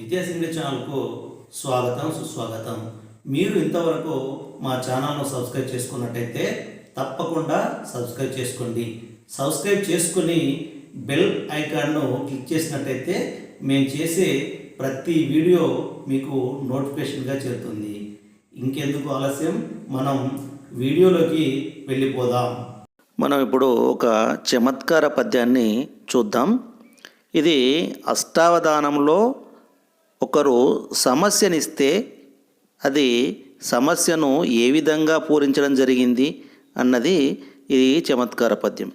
విద్యాసింగ్ ఛానల్కు స్వాగతం సుస్వాగతం. మీరు ఇంతవరకు మా ఛానల్ను సబ్స్క్రైబ్ చేసుకున్నట్టయితే తప్పకుండా సబ్స్క్రైబ్ చేసుకోండి. సబ్స్క్రైబ్ చేసుకుని బెల్ ఐకాన్ను క్లిక్ చేసినట్టయితే మేము చేసే ప్రతి వీడియో మీకు నోటిఫికేషన్గా చేరుతుంది. ఇంకెందుకు ఆలస్యం? మనం వీడియోలోకి వెళ్ళిపోదాం. మనం ఇప్పుడు ఒక చమత్కార పద్యాన్ని చూద్దాం. ఇది అష్టావధానంలో ఒకరు సమస్యనిస్తే అది సమస్యను ఏ విధంగా పూరించడం జరిగింది అన్నది ఇది చమత్కార పద్యం.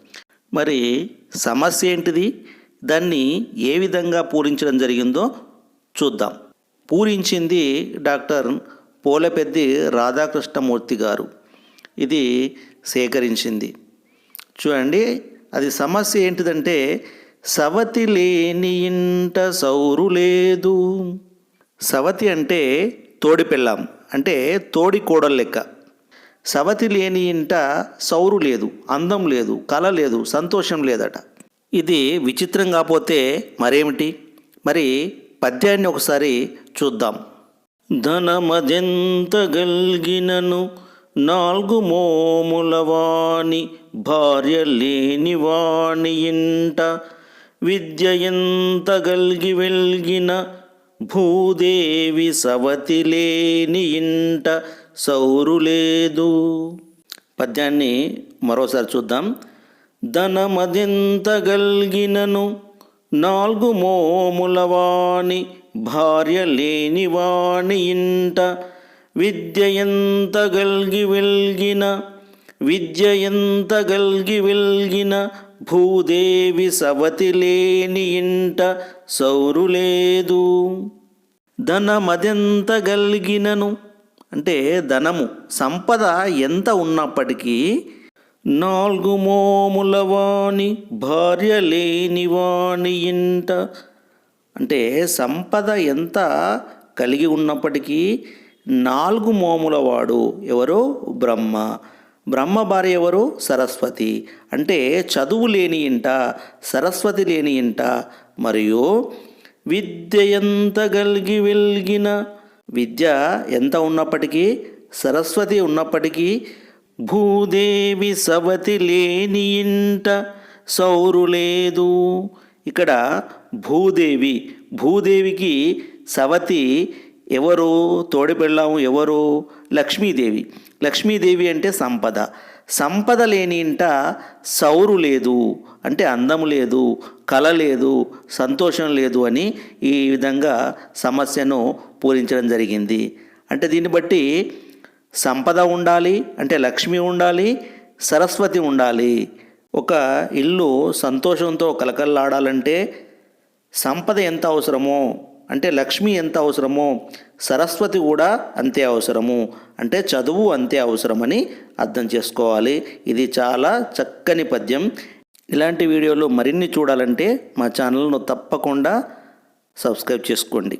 మరి సమస్య ఏంటిది? దాన్ని ఏ విధంగా పూరించడం జరిగిందో చూద్దాం. పూరించింది డాక్టర్ పోలపెద్ది రాధాకృష్ణమూర్తి గారు. ఇది సేకరించింది. చూడండి అది సమస్య ఏంటిదంటే సవతి లేని ఇంట సౌరు లేదు. సవతి అంటే తోడి పెళ్ళాం అంటే తోడి కోడలు లెక్క. సవతి లేని ఇంట సౌరు లేదు అందం లేదు కళ లేదు సంతోషం లేదట. ఇది విచిత్రం కాకపోతే మరేమిటి? మరి పద్యాన్ని ఒకసారి చూద్దాం. ధనమదెంత గల్గినను నాలుగు మోములవాణి భార్య లేని వాణి ఇంట విద్య ఎంత గల్గి వెల్గిన భూదేవి సవతి లేని ఇంట సౌరు లేదు పద్యాన్ని మరోసారి చూద్దాం. ధనమదింత గల్గినను నాలుగు మోములవాణి భార్య లేని వాణి ఇంట. విద్య ఎంత గల్గి వెల్గిన విద్య ఎంత గల్గి వెల్గిన భూదేవి సవతి లేని ఇంట సౌరు లేదు ధనమదెంత గల్గినను? అంటే ధనము సంపద ఎంత ఉన్నప్పటికీ నాలుగు మోముల వాణి భార్య లేని వాణి ఇంట. అంటే సంపద ఎంత కలిగి ఉన్నప్పటికీ నాలుగు మోముల వాడు ఎవరు? బ్రహ్మ. బ్రహ్మ భార్య ఎవరు? సరస్వతి. అంటే చదువు లేని ఇంట సరస్వతి లేని ఇంట మరియు విద్య ఎంత కలిగి వెలిగిన విద్య ఎంత ఉన్నప్పటికీ సరస్వతి ఉన్నప్పటికీ భూదేవి సవతి లేని ఇంట సౌరు లేదు. ఇక్కడ భూదేవి భూదేవికి సవతి ఎవరు? తోడిపెళ్ళాము ఎవరు? లక్ష్మీదేవి. లక్ష్మీదేవి అంటే సంపద. సంపద లేని ఇంట సౌరు లేదు అంటే అందము లేదు కళ లేదు సంతోషం లేదు అని ఈ విధంగా సమస్యను పూరించడం జరిగింది. అంటే దీన్ని బట్టి సంపద ఉండాలి అంటే లక్ష్మి ఉండాలి సరస్వతి ఉండాలి. ఒక ఇల్లు సంతోషంతో కలకల్లాడాలంటే సంపద ఎంత అవసరమో అంటే లక్ష్మి ఎంత అవసరమో సరస్వతి కూడా అంతే అవసరము. అంటే చదువు అంతే అవసరమని అర్థం చేసుకోవాలి. ఇది చాలా చక్కని పద్యం. ఇలాంటి వీడియోలు మరిన్ని చూడాలంటే మా ఛానల్ను తప్పకుండా సబ్స్క్రైబ్ చేసుకోండి.